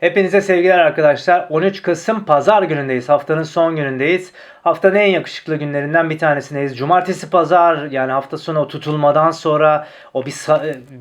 Hepinize sevgiler arkadaşlar. 13 Kasım Pazar günündeyiz. Haftanın son günündeyiz. Haftanın en yakışıklı günlerinden bir tanesindeyiz. Cumartesi pazar yani hafta sonu o tutulmadan sonra o bir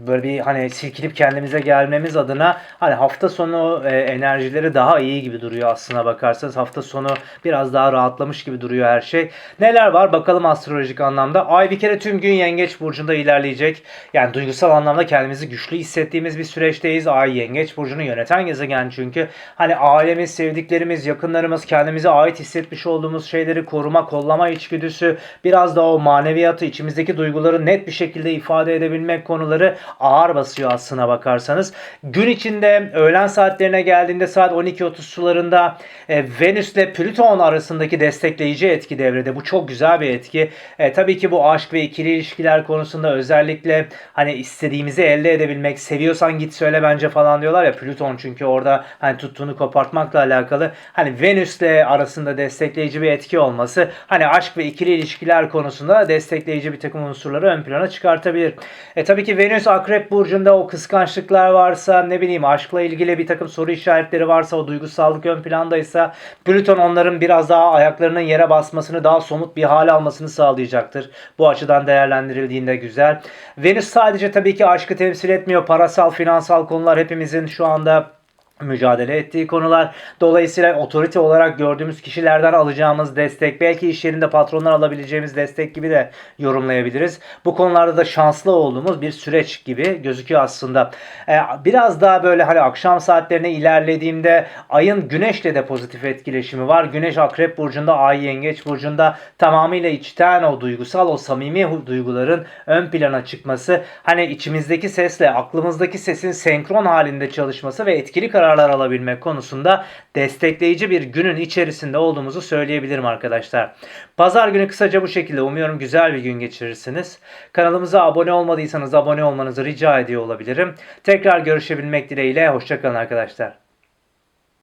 böyle bir hani silkinip kendimize gelmemiz adına hani hafta sonu e, enerjileri daha iyi gibi duruyor aslına bakarsanız. Hafta sonu biraz daha rahatlamış gibi duruyor her şey. Neler var bakalım astrolojik anlamda. Ay bir kere tüm gün Yengeç burcunda ilerleyecek. Yani duygusal anlamda kendimizi güçlü hissettiğimiz bir süreçteyiz. Ay Yengeç burcunu yöneten gezegen çünkü. Hani ailemiz, sevdiklerimiz, yakınlarımız, kendimize ait hissetmiş olduğumuz şeyleri koruma, kollama içgüdüsü, biraz da o maneviyatı, içimizdeki duyguları net bir şekilde ifade edebilmek konuları ağır basıyor aslına bakarsanız. Gün içinde öğlen saatlerine geldiğinde saat 12.30 sularında e, Venüs ile Plüton arasındaki destekleyici etki devrede. Bu çok güzel bir etki. E, tabii ki bu aşk ve ikili ilişkiler konusunda özellikle hani istediğimizi elde edebilmek, seviyorsan git söyle bence falan diyorlar ya Plüton çünkü orada hani tuttuğunu kopartmakla alakalı. Hani Venüs'le arasında destekleyici bir etki olması hani aşk ve ikili ilişkiler konusunda destekleyici bir takım unsurları ön plana çıkartabilir. E tabii ki Venüs Akrep Burcu'nda o kıskançlıklar varsa ne bileyim aşkla ilgili bir takım soru işaretleri varsa o duygusallık ön plandaysa Plüton onların biraz daha ayaklarının yere basmasını daha somut bir hale almasını sağlayacaktır. Bu açıdan değerlendirildiğinde güzel. Venüs sadece tabii ki aşkı temsil etmiyor. Parasal, finansal konular hepimizin şu anda mücadele ettiği konular. Dolayısıyla otorite olarak gördüğümüz kişilerden alacağımız destek, belki iş yerinde patronlar alabileceğimiz destek gibi de yorumlayabiliriz. Bu konularda da şanslı olduğumuz bir süreç gibi gözüküyor aslında. Ee, biraz daha böyle hani akşam saatlerine ilerlediğimde ayın güneşle de pozitif etkileşimi var. Güneş akrep burcunda, ay yengeç burcunda tamamıyla içten o duygusal, o samimi duyguların ön plana çıkması. Hani içimizdeki sesle aklımızdaki sesin senkron halinde çalışması ve etkili kararlar alabilmek konusunda destekleyici bir günün içerisinde olduğumuzu söyleyebilirim arkadaşlar. Pazar günü kısaca bu şekilde umuyorum güzel bir gün geçirirsiniz. Kanalımıza abone olmadıysanız abone olmanızı rica ediyor olabilirim. Tekrar görüşebilmek dileğiyle hoşçakalın arkadaşlar.